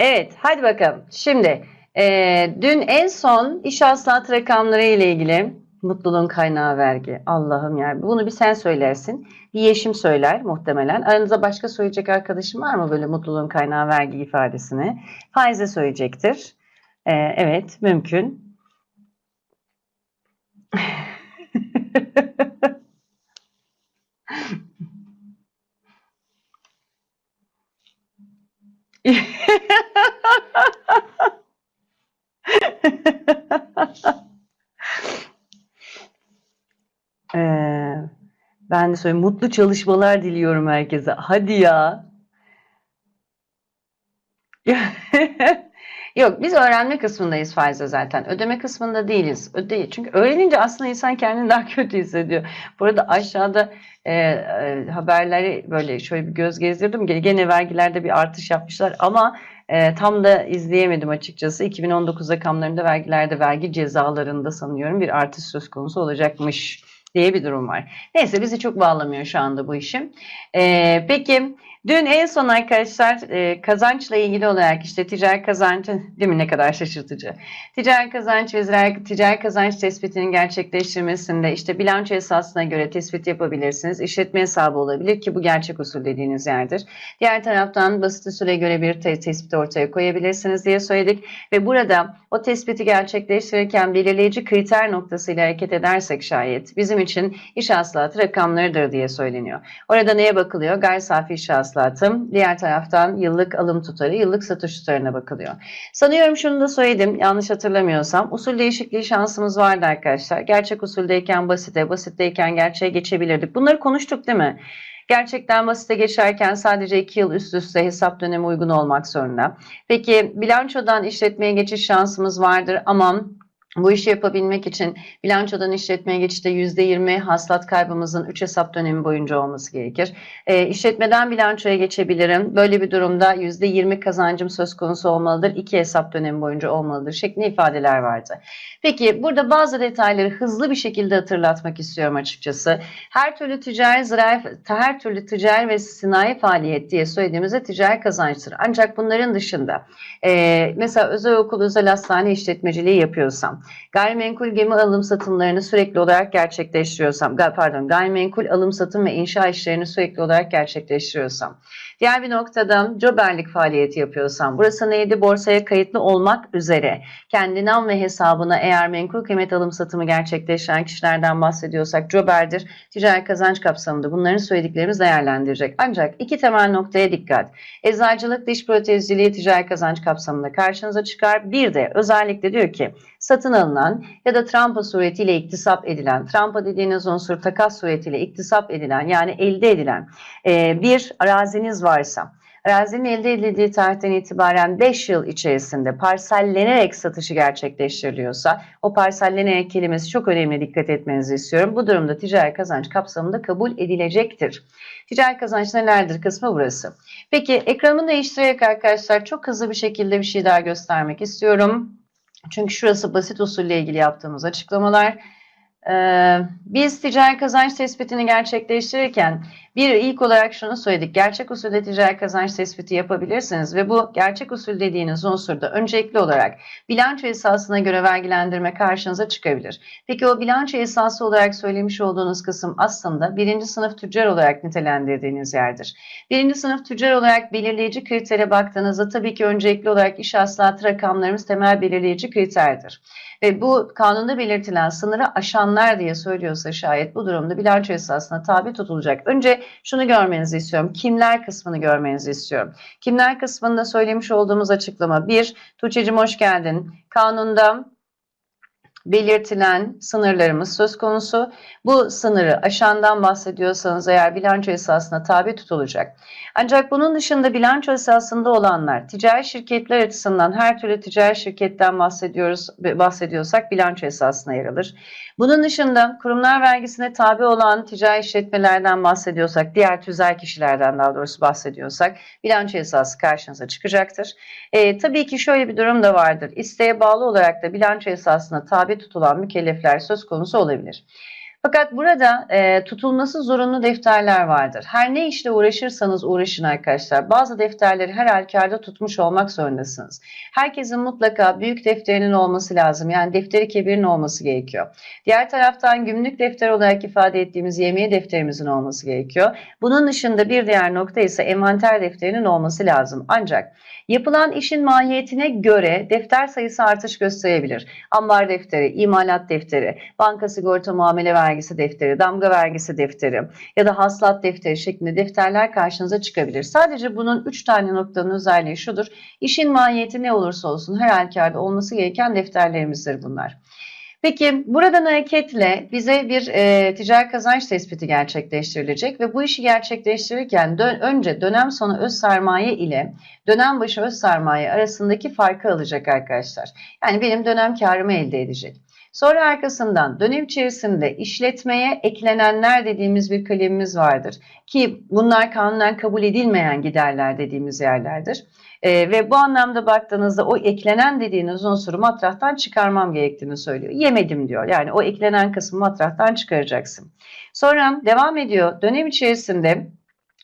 Evet, hadi bakalım. Şimdi e, dün en son iş hasılat rakamları ile ilgili mutluluğun kaynağı vergi. Allah'ım yani bunu bir sen söylersin. Bir Yeşim söyler muhtemelen. Aranızda başka söyleyecek arkadaşım var mı böyle mutluluğun kaynağı vergi ifadesini? Faize söyleyecektir. E, evet, mümkün. Ee, ben de söyleyeyim. Mutlu çalışmalar diliyorum herkese. Hadi ya. Yok biz öğrenme kısmındayız faizde zaten. Ödeme kısmında değiliz. Öde çünkü öğrenince aslında insan kendini daha kötü hissediyor. Bu arada aşağıda e, e, haberleri böyle şöyle bir göz gezdirdim. Gene, vergilerde bir artış yapmışlar ama e, tam da izleyemedim açıkçası. 2019 rakamlarında vergilerde vergi cezalarında sanıyorum bir artış söz konusu olacakmış diye bir durum var. Neyse bizi çok bağlamıyor şu anda bu işim. Ee, peki dün en son arkadaşlar e, kazançla ilgili olarak işte ticari kazanç değil mi ne kadar şaşırtıcı. Ticari kazanç ve ticari kazanç tespitinin gerçekleştirmesinde işte bilanço esasına göre tespit yapabilirsiniz. İşletme hesabı olabilir ki bu gerçek usul dediğiniz yerdir. Diğer taraftan basit usule göre bir te- tespit ortaya koyabilirsiniz diye söyledik ve burada o tespiti gerçekleştirirken belirleyici kriter noktasıyla hareket edersek şayet bizim için iş hasılatı rakamlarıdır diye söyleniyor. Orada neye bakılıyor? Gayri safi iş hasılatı, diğer taraftan yıllık alım tutarı, yıllık satış tutarına bakılıyor. Sanıyorum şunu da söyledim yanlış hatırlamıyorsam. Usul değişikliği şansımız vardı arkadaşlar. Gerçek usuldeyken basite, basitteyken gerçeğe geçebilirdik. Bunları konuştuk değil mi? Gerçekten basite geçerken sadece 2 yıl üst üste hesap dönemi uygun olmak zorunda. Peki bilançodan işletmeye geçiş şansımız vardır ama bu işi yapabilmek için bilançodan işletmeye geçişte %20 hasılat kaybımızın 3 hesap dönemi boyunca olması gerekir. E, işletmeden bilançoya geçebilirim. Böyle bir durumda %20 kazancım söz konusu olmalıdır. 2 hesap dönemi boyunca olmalıdır şeklinde ifadeler vardı. Peki burada bazı detayları hızlı bir şekilde hatırlatmak istiyorum açıkçası. Her türlü ticari zirai, her türlü ticari ve sinayi faaliyet diye söylediğimizde ticari kazançtır. Ancak bunların dışında e, mesela özel okul, özel hastane işletmeciliği yapıyorsam, gayrimenkul gemi alım satımlarını sürekli olarak gerçekleştiriyorsam, pardon gayrimenkul alım satım ve inşa işlerini sürekli olarak gerçekleştiriyorsam, diğer bir noktada joberlik faaliyeti yapıyorsam, burası neydi? Borsaya kayıtlı olmak üzere kendi nam ve hesabına eğer menkul kıymet alım satımı gerçekleştiren kişilerden bahsediyorsak joberdir, ticari kazanç kapsamında bunların söylediklerimiz değerlendirecek. Ancak iki temel noktaya dikkat. Eczacılık, diş protezciliği ticari kazanç kapsamında karşınıza çıkar. Bir de özellikle diyor ki satın alınan ya da trampa suretiyle iktisap edilen, trampa dediğiniz unsur takas suretiyle iktisap edilen yani elde edilen e, bir araziniz varsa, arazinin elde edildiği tarihten itibaren 5 yıl içerisinde parsellenerek satışı gerçekleştiriliyorsa, o parsellenerek kelimesi çok önemli dikkat etmenizi istiyorum. Bu durumda ticari kazanç kapsamında kabul edilecektir. Ticari kazanç nelerdir kısmı burası. Peki ekranımı değiştirerek arkadaşlar çok hızlı bir şekilde bir şey daha göstermek istiyorum. Çünkü şurası basit usulle ilgili yaptığımız açıklamalar. Ee, biz ticari kazanç tespitini gerçekleştirirken bir ilk olarak şunu söyledik. Gerçek usulde ticari kazanç tespiti yapabilirsiniz ve bu gerçek usul dediğiniz unsurda öncelikli olarak bilanço esasına göre vergilendirme karşınıza çıkabilir. Peki o bilanço esası olarak söylemiş olduğunuz kısım aslında birinci sınıf tüccar olarak nitelendirdiğiniz yerdir. Birinci sınıf tüccar olarak belirleyici kritere baktığınızda tabii ki öncelikli olarak iş hasılatı rakamlarımız temel belirleyici kriterdir. Ve bu kanunda belirtilen sınırı aşanlar diye söylüyorsa şayet bu durumda bilanço esasına tabi tutulacak. Önce şunu görmenizi istiyorum. Kimler kısmını görmenizi istiyorum. Kimler kısmında söylemiş olduğumuz açıklama. Bir, Tuğçe'cim hoş geldin. Kanunda belirtilen sınırlarımız söz konusu. Bu sınırı aşandan bahsediyorsanız eğer bilanço esasına tabi tutulacak. Ancak bunun dışında bilanço esasında olanlar ticari şirketler açısından her türlü ticari şirketten bahsediyoruz bahsediyorsak bilanço esasına yer alır. Bunun dışında kurumlar vergisine tabi olan ticari işletmelerden bahsediyorsak, diğer tüzel kişilerden daha doğrusu bahsediyorsak bilanço esası karşınıza çıkacaktır. E, tabii ki şöyle bir durum da vardır. İsteğe bağlı olarak da bilanço esasına tabi tutulan mükellefler söz konusu olabilir. Fakat burada e, tutulması zorunlu defterler vardır. Her ne işle uğraşırsanız uğraşın arkadaşlar. Bazı defterleri her halükarda tutmuş olmak zorundasınız. Herkesin mutlaka büyük defterinin olması lazım. Yani defteri kebirin olması gerekiyor. Diğer taraftan günlük defter olarak ifade ettiğimiz yemeği defterimizin olması gerekiyor. Bunun dışında bir diğer nokta ise envanter defterinin olması lazım. Ancak yapılan işin mahiyetine göre defter sayısı artış gösterebilir. Ambar defteri, imalat defteri, banka sigorta muamele vergisi defteri, damga vergisi defteri ya da hasılat defteri şeklinde defterler karşınıza çıkabilir. Sadece bunun 3 tane noktanın özelliği şudur. İşin mahiyeti ne olursa olsun her halükarda olması gereken defterlerimizdir bunlar. Peki buradan hareketle bize bir e, ticari kazanç tespiti gerçekleştirilecek ve bu işi gerçekleştirirken dön, önce dönem sonu öz sermaye ile dönem başı öz sermaye arasındaki farkı alacak arkadaşlar. Yani benim dönem karımı elde edecek. Sonra arkasından dönem içerisinde işletmeye eklenenler dediğimiz bir kalemimiz vardır. Ki bunlar kanunen kabul edilmeyen giderler dediğimiz yerlerdir. Ee, ve bu anlamda baktığınızda o eklenen dediğiniz unsuru matrahtan çıkarmam gerektiğini söylüyor. Yemedim diyor. Yani o eklenen kısmı matrahtan çıkaracaksın. Sonra devam ediyor. Dönem içerisinde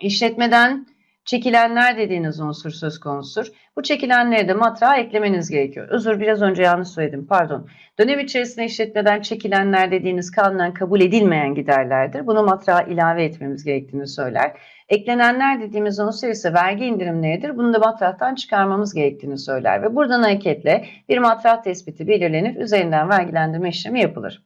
işletmeden çekilenler dediğiniz unsur söz konusudur. Bu çekilenleri de matrağa eklemeniz gerekiyor. Özür biraz önce yanlış söyledim pardon. Dönem içerisinde işletmeden çekilenler dediğiniz kanunen kabul edilmeyen giderlerdir. Bunu matrağa ilave etmemiz gerektiğini söyler. Eklenenler dediğimiz unsur ise vergi indirimleridir. Bunu da matrahtan çıkarmamız gerektiğini söyler. Ve buradan hareketle bir matrah tespiti belirlenip üzerinden vergilendirme işlemi yapılır.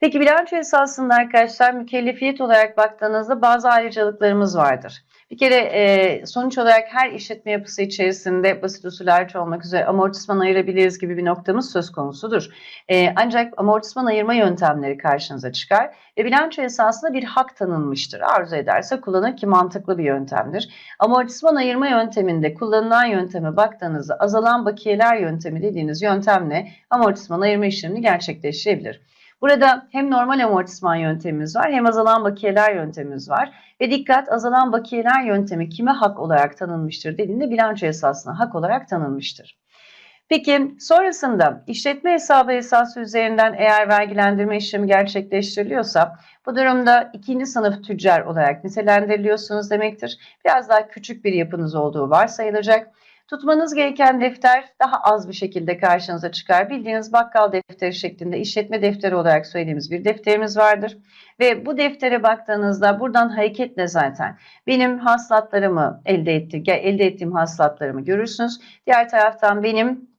Peki bilanço esasında arkadaşlar mükellefiyet olarak baktığınızda bazı ayrıcalıklarımız vardır. Bir kere e, sonuç olarak her işletme yapısı içerisinde basit usul hariç olmak üzere amortisman ayırabiliriz gibi bir noktamız söz konusudur. E, ancak amortisman ayırma yöntemleri karşınıza çıkar ve bilanço esasında bir hak tanınmıştır. Arzu ederse kullanır ki mantıklı bir yöntemdir. Amortisman ayırma yönteminde kullanılan yönteme baktığınızda azalan bakiyeler yöntemi dediğiniz yöntemle amortisman ayırma işlemini gerçekleştirebilir. Burada hem normal amortisman yöntemimiz var hem azalan bakiyeler yöntemimiz var. Ve dikkat azalan bakiyeler yöntemi kime hak olarak tanınmıştır dediğinde bilanço esasına hak olarak tanınmıştır. Peki sonrasında işletme hesabı esası üzerinden eğer vergilendirme işlemi gerçekleştiriliyorsa bu durumda ikinci sınıf tüccar olarak nitelendiriliyorsunuz demektir. Biraz daha küçük bir yapınız olduğu varsayılacak. Tutmanız gereken defter daha az bir şekilde karşınıza çıkar. Bildiğiniz bakkal defteri şeklinde işletme defteri olarak söylediğimiz bir defterimiz vardır. Ve bu deftere baktığınızda buradan hareketle zaten benim hasılatlarımı elde, etti, elde ettiğim hasılatlarımı görürsünüz. Diğer taraftan benim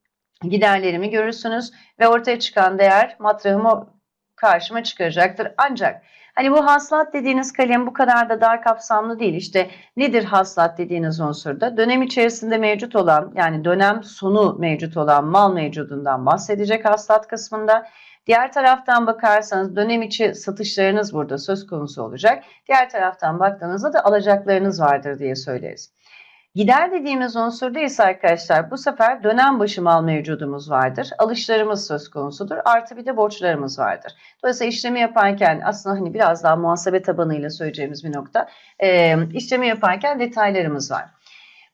giderlerimi görürsünüz ve ortaya çıkan değer matrahımı karşıma çıkaracaktır. Ancak Hani bu hasılat dediğiniz kalem bu kadar da dar kapsamlı değil. İşte nedir hasılat dediğiniz unsurda? Dönem içerisinde mevcut olan yani dönem sonu mevcut olan mal mevcudundan bahsedecek hasılat kısmında. Diğer taraftan bakarsanız dönem içi satışlarınız burada söz konusu olacak. Diğer taraftan baktığınızda da alacaklarınız vardır diye söyleriz. Gider dediğimiz unsurda ise arkadaşlar bu sefer dönem başı mal mevcudumuz vardır. Alışlarımız söz konusudur. Artı bir de borçlarımız vardır. Dolayısıyla işlemi yaparken aslında hani biraz daha muhasebe tabanıyla söyleyeceğimiz bir nokta. E, işlemi yaparken detaylarımız var.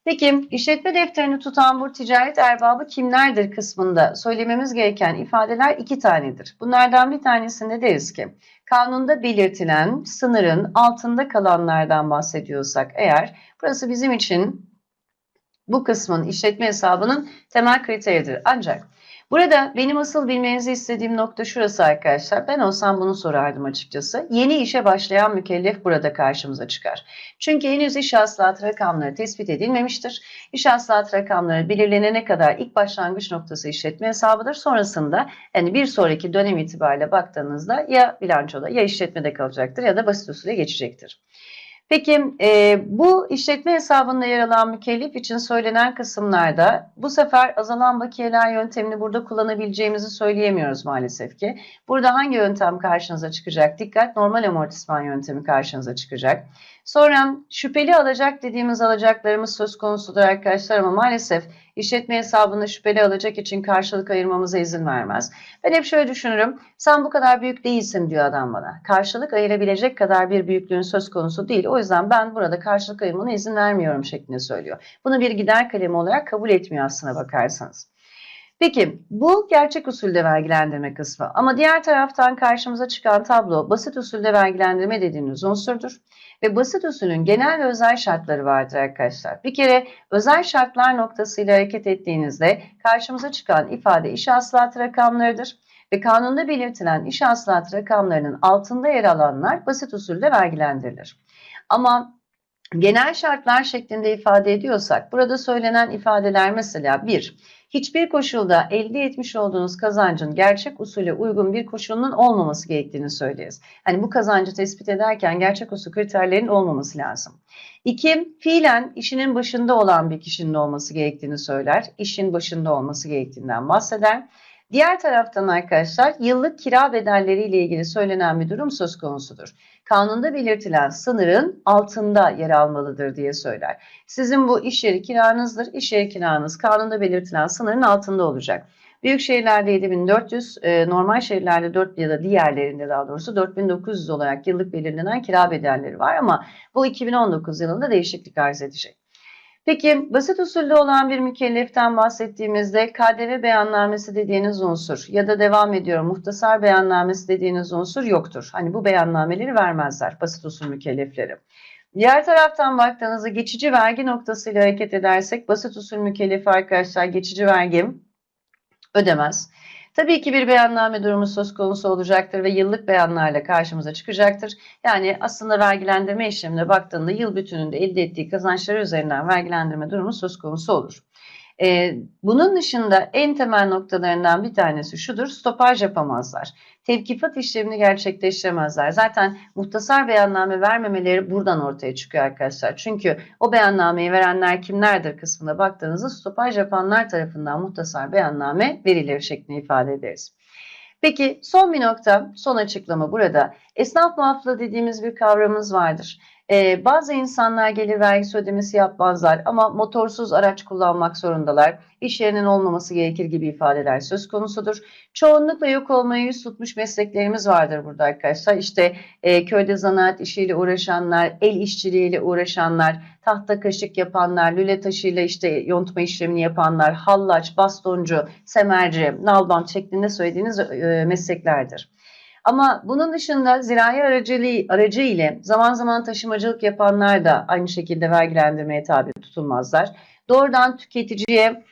Peki işletme defterini tutan bu ticaret erbabı kimlerdir kısmında söylememiz gereken ifadeler iki tanedir. Bunlardan bir tanesinde deriz ki kanunda belirtilen sınırın altında kalanlardan bahsediyorsak eğer burası bizim için bu kısmın işletme hesabının temel kriteridir. Ancak burada benim asıl bilmenizi istediğim nokta şurası arkadaşlar. Ben olsam bunu sorardım açıkçası. Yeni işe başlayan mükellef burada karşımıza çıkar. Çünkü henüz iş hasılatı rakamları tespit edilmemiştir. İş hasılatı rakamları belirlenene kadar ilk başlangıç noktası işletme hesabıdır. Sonrasında yani bir sonraki dönem itibariyle baktığınızda ya bilançoda ya işletmede kalacaktır ya da basit usule geçecektir. Peki e, bu işletme hesabında yer alan mükellef için söylenen kısımlarda bu sefer azalan bakiyeler yöntemini burada kullanabileceğimizi söyleyemiyoruz maalesef ki. Burada hangi yöntem karşınıza çıkacak? Dikkat normal amortisman yöntemi karşınıza çıkacak. Sonra şüpheli alacak dediğimiz alacaklarımız söz konusudur arkadaşlar ama maalesef işletme hesabında şüpheli alacak için karşılık ayırmamıza izin vermez. Ben hep şöyle düşünürüm. Sen bu kadar büyük değilsin diyor adam bana. Karşılık ayırabilecek kadar bir büyüklüğün söz konusu değil. O yüzden ben burada karşılık ayırmana izin vermiyorum şeklinde söylüyor. Bunu bir gider kalemi olarak kabul etmiyor aslına bakarsanız. Peki bu gerçek usulde vergilendirme kısmı ama diğer taraftan karşımıza çıkan tablo basit usulde vergilendirme dediğimiz unsurdur. Ve basit usulün genel ve özel şartları vardır arkadaşlar. Bir kere özel şartlar noktasıyla hareket ettiğinizde karşımıza çıkan ifade iş hasılatı rakamlarıdır. Ve kanunda belirtilen iş hasılatı rakamlarının altında yer alanlar basit usulde vergilendirilir. Ama genel şartlar şeklinde ifade ediyorsak burada söylenen ifadeler mesela bir, hiçbir koşulda elde etmiş olduğunuz kazancın gerçek usule uygun bir koşulunun olmaması gerektiğini söyleriz. Hani bu kazancı tespit ederken gerçek usul kriterlerin olmaması lazım. İki, fiilen işinin başında olan bir kişinin olması gerektiğini söyler. İşin başında olması gerektiğinden bahseder. Diğer taraftan arkadaşlar yıllık kira bedelleri ile ilgili söylenen bir durum söz konusudur. Kanunda belirtilen sınırın altında yer almalıdır diye söyler. Sizin bu iş yeri kiranızdır. İş yeri kiranız kanunda belirtilen sınırın altında olacak. Büyük şehirlerde 7400, e, normal şehirlerde 4 ya da diğerlerinde daha doğrusu 4900 olarak yıllık belirlenen kira bedelleri var ama bu 2019 yılında değişiklik arz edecek. Peki basit usulde olan bir mükelleften bahsettiğimizde KDV beyannamesi dediğiniz unsur ya da devam ediyorum muhtasar beyannamesi dediğiniz unsur yoktur. Hani bu beyannameleri vermezler basit usul mükellefleri. Diğer taraftan baktığınızda geçici vergi noktasıyla hareket edersek basit usul mükellefi arkadaşlar geçici vergi ödemez. Tabii ki bir beyanname durumu söz konusu olacaktır ve yıllık beyanlarla karşımıza çıkacaktır. Yani aslında vergilendirme işlemine baktığında yıl bütününde elde ettiği kazançları üzerinden vergilendirme durumu söz konusu olur. Ee, bunun dışında en temel noktalarından bir tanesi şudur, stopaj yapamazlar. Tevkifat işlemini gerçekleştiremezler. Zaten muhtasar beyanname vermemeleri buradan ortaya çıkıyor arkadaşlar. Çünkü o beyannameyi verenler kimlerdir kısmına baktığınızda stopaj yapanlar tarafından muhtasar beyanname verilir şeklinde ifade ederiz. Peki son bir nokta, son açıklama burada. Esnaf muaflığı dediğimiz bir kavramımız vardır. Ee, bazı insanlar gelir vergisi ödemesi yapmazlar ama motorsuz araç kullanmak zorundalar. İş yerinin olmaması gerekir gibi ifadeler söz konusudur. Çoğunlukla yok olmaya yüz tutmuş mesleklerimiz vardır burada arkadaşlar. İşte e, köyde zanaat işiyle uğraşanlar, el işçiliğiyle uğraşanlar, tahta kaşık yapanlar, lüle taşıyla işte yontma işlemini yapanlar, hallaç, bastoncu, semerci, nalbant şeklinde söylediğiniz e, mesleklerdir. Ama bunun dışında zirai aracılığı, aracı ile zaman zaman taşımacılık yapanlar da aynı şekilde vergilendirmeye tabi tutulmazlar. Doğrudan tüketiciye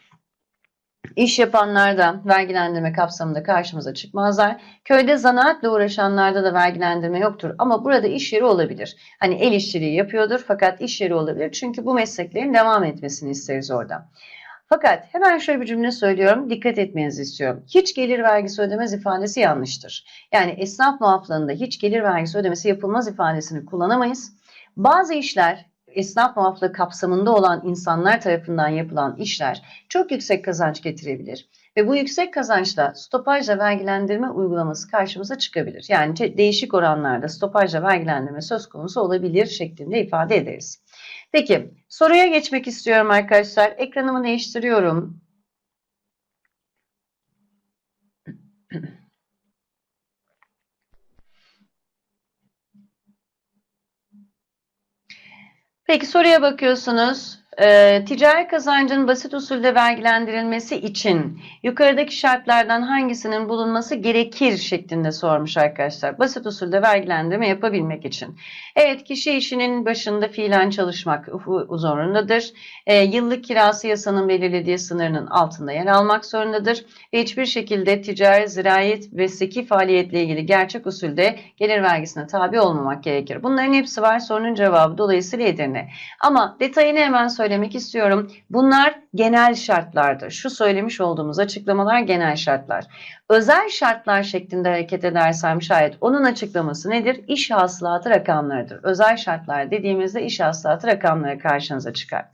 iş yapanlar da vergilendirme kapsamında karşımıza çıkmazlar. Köyde zanaatle uğraşanlarda da vergilendirme yoktur ama burada iş yeri olabilir. Hani el işçiliği yapıyordur fakat iş yeri olabilir çünkü bu mesleklerin devam etmesini isteriz orada. Fakat hemen şöyle bir cümle söylüyorum. Dikkat etmenizi istiyorum. Hiç gelir vergisi ödemez ifadesi yanlıştır. Yani esnaf muaflığında hiç gelir vergisi ödemesi yapılmaz ifadesini kullanamayız. Bazı işler esnaf muaflığı kapsamında olan insanlar tarafından yapılan işler çok yüksek kazanç getirebilir. Ve bu yüksek kazançla stopajla vergilendirme uygulaması karşımıza çıkabilir. Yani değişik oranlarda stopajla vergilendirme söz konusu olabilir şeklinde ifade ederiz. Peki soruya geçmek istiyorum arkadaşlar. Ekranımı değiştiriyorum. Peki soruya bakıyorsunuz e, ticari kazancın basit usulde vergilendirilmesi için yukarıdaki şartlardan hangisinin bulunması gerekir şeklinde sormuş arkadaşlar. Basit usulde vergilendirme yapabilmek için. Evet kişi işinin başında fiilen çalışmak zorundadır. E, yıllık kirası yasanın belirlediği sınırının altında yer almak zorundadır. Ve hiçbir şekilde ticari, zirayet ve seki faaliyetle ilgili gerçek usulde gelir vergisine tabi olmamak gerekir. Bunların hepsi var sorunun cevabı dolayısıyla Edirne. Ama detayını hemen söyleyeyim söylemek istiyorum. Bunlar genel şartlardır. Şu söylemiş olduğumuz açıklamalar genel şartlar. Özel şartlar şeklinde hareket edersem şayet onun açıklaması nedir? İş hasılatı rakamlarıdır. Özel şartlar dediğimizde iş hasılatı rakamları karşınıza çıkar.